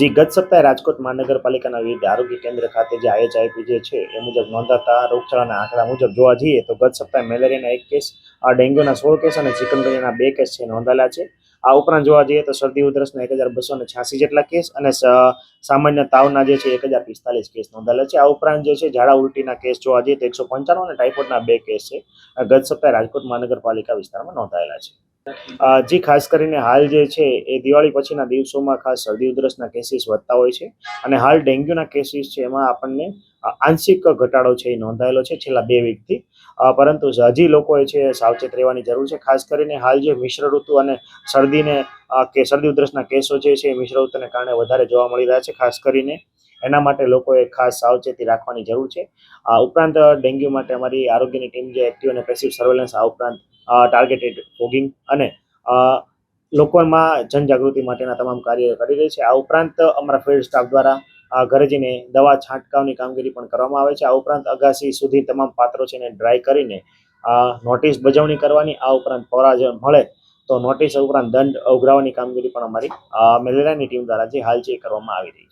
જી, ગત સપ્તાહે રાજકોટ મહાનગરપાલિકાના વિવિધ આરોગ્ય કેન્દ્ર ખાતે જે આઈએચઆઈપી જે છે, એ મુજબ નોંધાતા રોગચાળાના આંકડા મુજબ જોવા જઈએ તો ગત સપ્તાહે મેલેરિયાના એક કેસ, આ ડેન્ગ્યુના સોળ કેસ અને ચિકનગુનિયાના બે કેસ છે નોંધાયેલા છે. આ ઉપરાંત જોવા જઈએ તો શરદી ઉધરસના એક હજાર બસો ને છ્યાસી જેટલા કેસ અને સામાન્ય તાવના જે છે એક હજાર પિસ્તાલીસ કેસ નોંધાયેલા છે. આ ઉપરાંત જે છે ઝાડા ઉલટીના કેસ જોવા જઈએ તો એકસો પંચાણું અને ટાઇફોઇડના બે કેસ છે. ગત સપ્તાહે રાજકોટ મહાનગરપાલિકા વિસ્તારમાં નોંધાયેલા છે. જી ખાસ કરીને હાલ જે છે એ દિવાળી પછીના દિવસોમાં ખાસ શરદી ઉધરસના કેસીસ વધતા હોય છે અને હાલ ડેન્ગ્યુના કેસીસ છે એમાં આપણને આંશિક ઘટાડો છે એ નોંધાયેલો છે છેલ્લા બે વીકથી પરંતુ હજી લોકોએ છે સાવચેત રહેવાની જરૂર છે. ખાસ કરીને હાલ જે મિશ્ર ઋતુ અને શરદીને કે શરદી ઉધરસના કેસો જે છે એ મિશ્ર ઋતુને કારણે વધારે જોવા મળી રહ્યા છે. ખાસ કરીને એના માટે લોકોએ ખાસ સાવચેતી રાખવાની જરૂર છે. આ ઉપરાંત ડેન્ગ્યુ માટે અમારી આરોગ્યની ટીમ જે એક્ટિવ અને પેસિવ સર્વેલન્સ આ ઉપરાંત ટાર્ગેટેડ ફોગિંગ અને લોકોમાં જનજાગૃતિ માટેના તમામ કાર્ય કરી રહી છે. આ ઉપરાંત, અમારા ફિલ્ડ સ્ટાફ દ્વારા ઘરે જઈને દવા છાંટકાવની કામગીરી પણ કરવામાં આવે છે. આ ઉપરાંત, અગાસી સુધી તમામ પાત્રો છે એને ડ્રાય કરીને નોટિસ બજવણી કરવાની, આ ઉપરાંત પરાજય મળે તો નોટિસ ઉપરાંત દંડ ઉઘરાવવાની કામગીરી પણ અમારી મેલેરિયાની ટીમ દ્વારા જે હાલ છે એ કરવામાં આવી રહી છે.